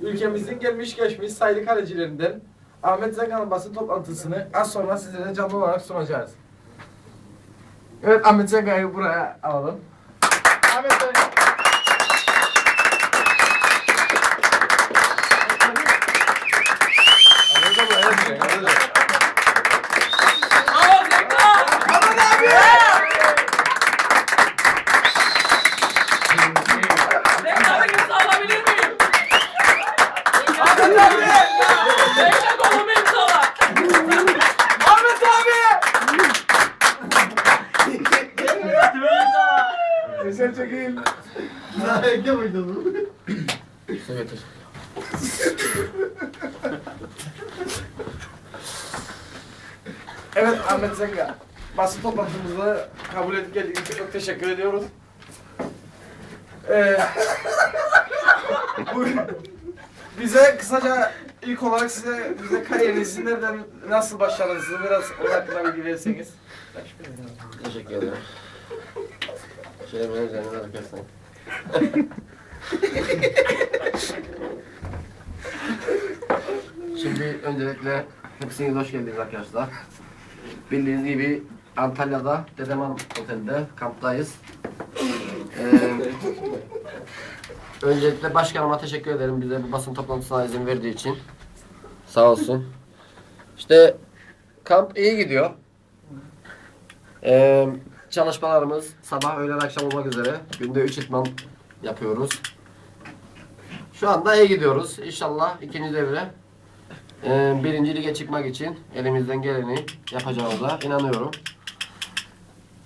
Ülkemizin gelmiş geçmiş sayılı kalecilerinden Ahmet Zengan'ın basın toplantısını az sonra sizlere canlı olarak sunacağız. Evet Ahmet Zengan'ı buraya alalım. Ahmet Zengan. Evet Ahmet Zenga. Basın toplantımızı kabul edip geldiğiniz için çok teşekkür ediyoruz. Ee, bu, bize kısaca ilk olarak size bize kariyerinizin nereden nasıl başladığınızı biraz onun hakkında bilgi verirseniz. Teşekkür ederim. Şöyle benim üzerine de bakarsan. Şimdi öncelikle hepsiniz hoş geldiniz arkadaşlar. Bildiğiniz gibi Antalya'da Dedeman Otel'de kamptayız. Ee, öncelikle başkanıma teşekkür ederim bize bu basın toplantısına izin verdiği için. Sağ olsun. İşte kamp iyi gidiyor. Ee, çalışmalarımız sabah, öğlen, akşam olmak üzere günde 3 itman yapıyoruz. Şu anda iyi gidiyoruz. İnşallah ikinci devre e, birinci lige çıkmak için elimizden geleni yapacağımıza inanıyorum.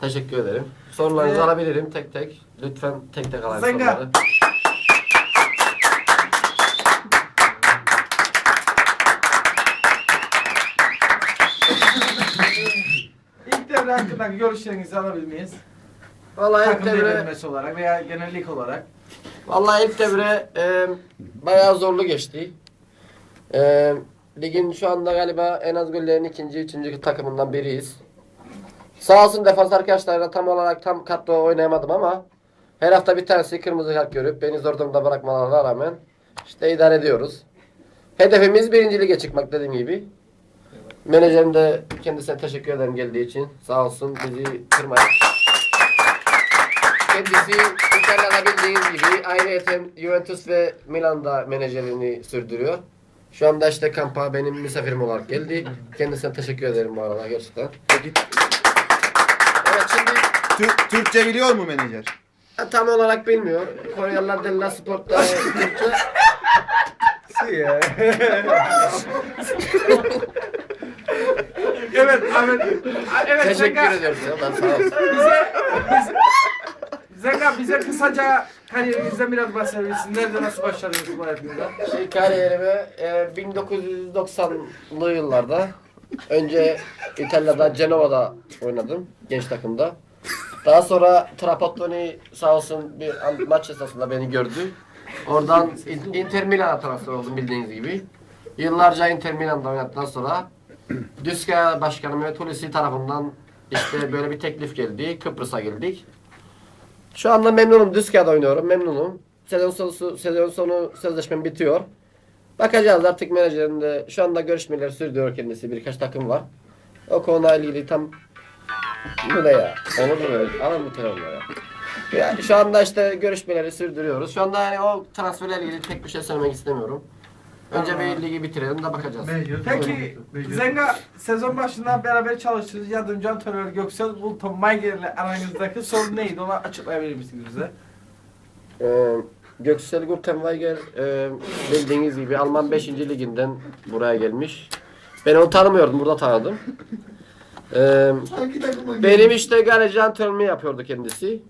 Teşekkür ederim. Sorularınızı Ee, alabilirim tek tek. Lütfen tek tek alayım Zenga. soruları. Devre hakkındaki görüşlerinizi alabilir miyiz? Vallahi ilk Takım devre, devrilmesi olarak veya genellik olarak. vallahi ilk devre e, bayağı zorlu geçti. E, ligin şu anda galiba en az gollerin ikinci, üçüncü takımından biriyiz. Sağ olsun defans arkadaşlarla tam olarak tam kadro oynayamadım ama her hafta bir tanesi kırmızı kart görüp beni zor durumda bırakmalarına rağmen işte idare ediyoruz. Hedefimiz birinci lige çıkmak dediğim gibi. Menajerim de kendisine teşekkür ederim geldiği için. Sağ olsun bizi kırmayıp. Kendisi İtalya'da bildiğiniz gibi ayrıyeten Juventus ve Milan'da menajerini sürdürüyor. Şu anda işte kampa benim misafirim olarak geldi. Kendisine teşekkür ederim bu arada gerçekten. Peki Evet şimdi Tür- Türkçe biliyor mu menajer? Ha, Tam olarak bilmiyor. Koryalılar Della Sport'ta Türkçe. Evet Ahmet. Evet Teşekkür ediyorum ya ben sağ olsun. Bize, bize, Zenga bize kısaca kariyerinizden biraz bahsedebilirsin. Nerede nasıl başladınız bu hayatınızda? Şey, kariyerime e, 1990'lı yıllarda önce İtalya'da Genova'da oynadım genç takımda. Daha sonra Trapattoni sağ olsun bir an- maç esnasında beni gördü. Oradan İn- Inter Milan'a transfer oldum bildiğiniz gibi. Yıllarca Inter Milan'da oynadıktan sonra Düska Başkanı ve Tulisi tarafından işte böyle bir teklif geldi. Kıbrıs'a geldik. Şu anda memnunum. Düska'da oynuyorum. Memnunum. Sezon sonu, sezon sonu sözleşmem bitiyor. Bakacağız artık menajerin de şu anda görüşmeleri sürdürüyor kendisi. Birkaç takım var. O konuyla ilgili tam bu ne ya? Olur mu böyle? Alın bu telefonu ya. Ya şu anda işte görüşmeleri sürdürüyoruz. Şu anda yani o transferlerle ilgili tek bir şey söylemek istemiyorum. Önce bir ligi bitirelim de bakacağız. Peki Zenga sezon başından beraber çalıştığınız yardımcı antrenör Göksel Bulton Mayger ile aranızdaki sorun neydi? Onu açıklayabilir misiniz bize? Ee, Göksel Gurtenweiger e, bildiğiniz gibi Alman 5. liginden buraya gelmiş. Ben onu tanımıyordum, burada tanıdım. Ee, benim işte galeci antrenörümü yapıyordu kendisi.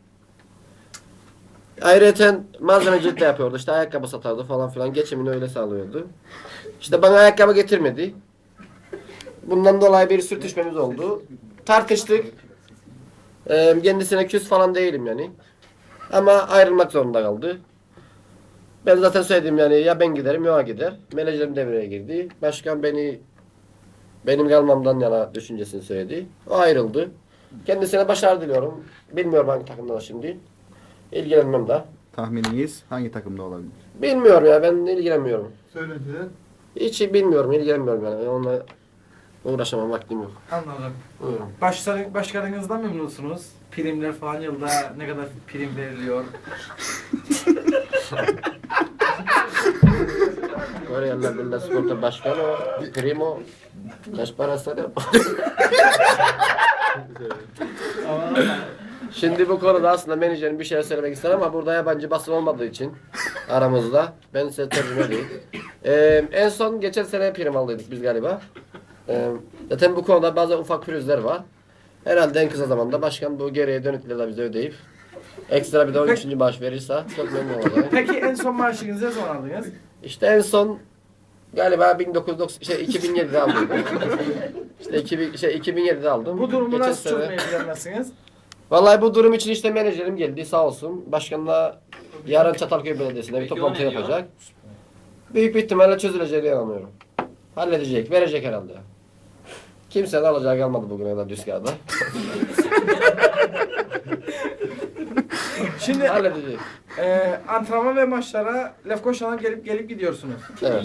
Ayrıca malzemecilik de yapıyordu. İşte ayakkabı satardı falan filan. Geçimini öyle sağlıyordu. İşte bana ayakkabı getirmedi. Bundan dolayı bir sürtüşmemiz oldu. Tartıştık. Ee, kendisine küs falan değilim yani. Ama ayrılmak zorunda kaldı. Ben zaten söyledim yani ya ben giderim ya o gider. Menajerim devreye girdi. Başkan beni benim kalmamdan yana düşüncesini söyledi. O ayrıldı. Kendisine başarı diliyorum. Bilmiyorum hangi takımda şimdi. İlgilenmem de. tahmininiz hangi takımda olabilir? Bilmiyorum ya ben ilgilenmiyorum. Söylentiler. Hiç bilmiyorum, ilgilenmiyorum yani. Onunla uğraşamam, vaktim yok. Anladım. Buyurun. Başları, başkanınızdan memnunsunuz. Primler falan yılda ne kadar prim veriliyor? Koreliler Birliği Sigorta Başkanı o, Primo. Kaç parası da? Şimdi bu konuda aslında menajerim bir şey söylemek ister ama burada yabancı basın olmadığı için aramızda ben size tercüme edeyim. Ee, en son geçen sene prim aldıydık biz galiba. Ee, zaten bu konuda bazı ufak pürüzler var. Herhalde en kısa zamanda başkan bu geriye dönükleri de bize ödeyip ekstra bir de 13. maaş verirse çok memnun olacağım. Peki en son maaşınızı ne zaman aldınız? İşte en son galiba 1990 şey 2007'de aldım. işte 2000 şey 2007'de aldım. Bu durumu Geçen nasıl sene- çözmeyi planlasınız? Vallahi bu durum için işte menajerim geldi sağ olsun. Başkanla yarın Çatalköy Belediyesi'nde bir Peki toplantı o ne diyor? yapacak. Büyük bir ihtimalle çözüleceğine inanıyorum. Halledecek, verecek herhalde. Kimse de alacağı kalmadı bugüne kadar Düzkağıt'ta. Şimdi Halledecek. e, antrenman ve maçlara Lefkoşa'dan gelip gelip gidiyorsunuz. Evet.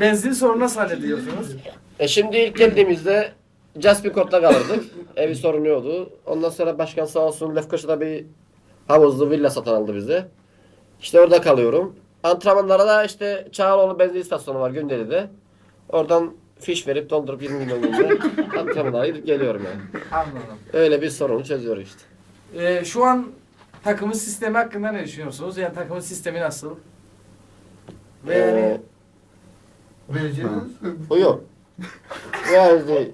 Benzin sorunu nasıl hallediyorsunuz? E şimdi ilk geldiğimizde Jasper Court'ta kalırdık. Evi sorunu yoktu. Ondan sonra başkan sağ olsun Lefkoşa'da bir havuzlu villa satın aldı bize. İşte orada kalıyorum. Antrenmanlara da işte Çağaloğlu benzin istasyonu var Gündeli'de. Oradan fiş verip doldurup 20 milyon günde antrenmanlara gidip geliyorum yani. Anladım. Öyle bir sorunu çözüyoruz işte. E, şu an takımın sistemi hakkında ne düşünüyorsunuz? Yani takımın sistemi nasıl? Ve yani Ee, Vereceğiniz. Where is the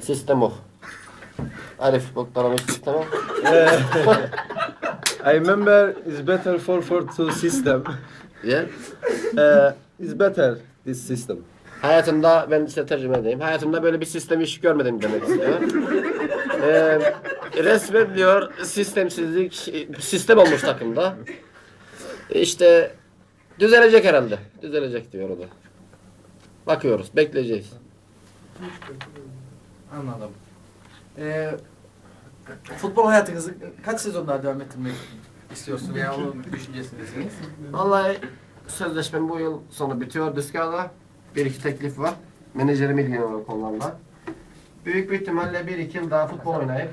system of? Arif boklarım sistem of. I remember it's better 442 system. Yeah. Uh, it's better this system. Hayatımda ben size tercüme edeyim. Hayatımda böyle bir sistem hiç görmedim demek istiyor. ee, resmen diyor sistemsizlik sistem olmuş takımda. İşte düzelecek herhalde. Düzelecek diyor o da. Bakıyoruz, bekleyeceğiz. anladım. E, futbol hayatınızı kaç sezon daha devam ettirmek istiyorsunuz? Yani onun düşüncesindesiniz. Vallahi sözleşmem bu yıl sonu bitiyor Düzkağıt'ta. Bir iki teklif var. Menajerim ilgileniyor o konularla. Büyük bir ihtimalle bir iki yıl daha futbol oynayıp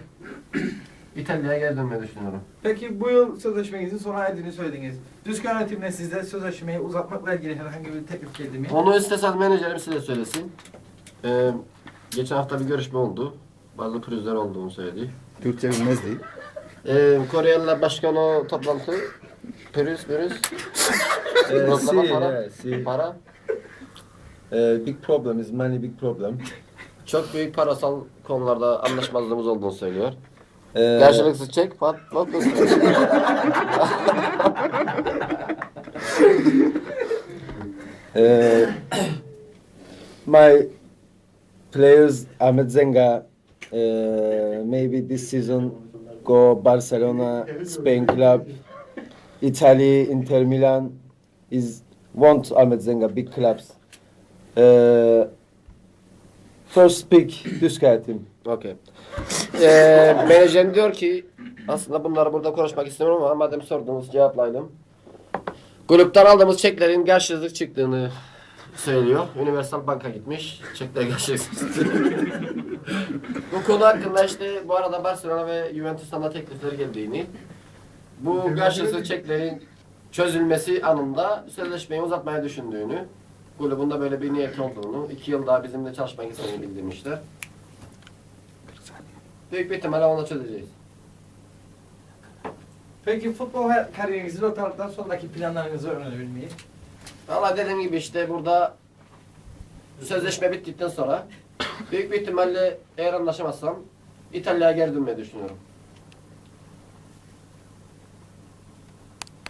İtalya'ya geri dönmeyi düşünüyorum. Peki bu yıl sözleşmenizin sona erdiğini söylediniz. Düzgün yönetimle sizde sözleşmeyi uzatmakla ilgili herhangi bir teklif geldi mi? Onu istesen menajerim size söylesin. Ee, geçen hafta bir görüşme oldu. Bazı pürüzler olduğunu söyledi. Türkçe bilmez değil. Ee, Koreliler başkan o toplantı. Pürüz, pürüz. Uh, Yoklama see, para. yeah, see. Para. Uh, big problem is money big problem. Çok büyük parasal konularda anlaşmazlığımız olduğunu söylüyor. Uh, Karşılıksız çek, pat, pat, pat. uh, my players Ahmed Zenga uh, maybe this season go Barcelona, Spain club, Italy, Inter Milan is want Ahmed Zenga big clubs. Uh, first pick Düzkaya team. Okey. Ee, menajerim diyor ki aslında bunları burada konuşmak istemiyorum ama madem sordunuz cevaplayalım. Kulüpten aldığımız çeklerin karşılıksız çıktığını söylüyor. Universal Bank'a gitmiş. Çekler çıktı. bu konu hakkında işte bu arada Barcelona ve Juventus'tan da teklifleri geldiğini bu karşılıksız çeklerin çözülmesi anında sözleşmeyi uzatmayı düşündüğünü kulübün de böyle bir niyet olduğunu, iki yıl daha bizimle çalışmak istediğini bildirmişler. Büyük bir ihtimalle onu çözeceğiz. Peki futbol hay- kariyerinizi notadıktan sonraki planlarınızı öğrenebilmeyi. Valla dediğim gibi işte burada sözleşme bittikten sonra büyük bir ihtimalle eğer anlaşamazsam İtalya'ya geri dönmeyi düşünüyorum.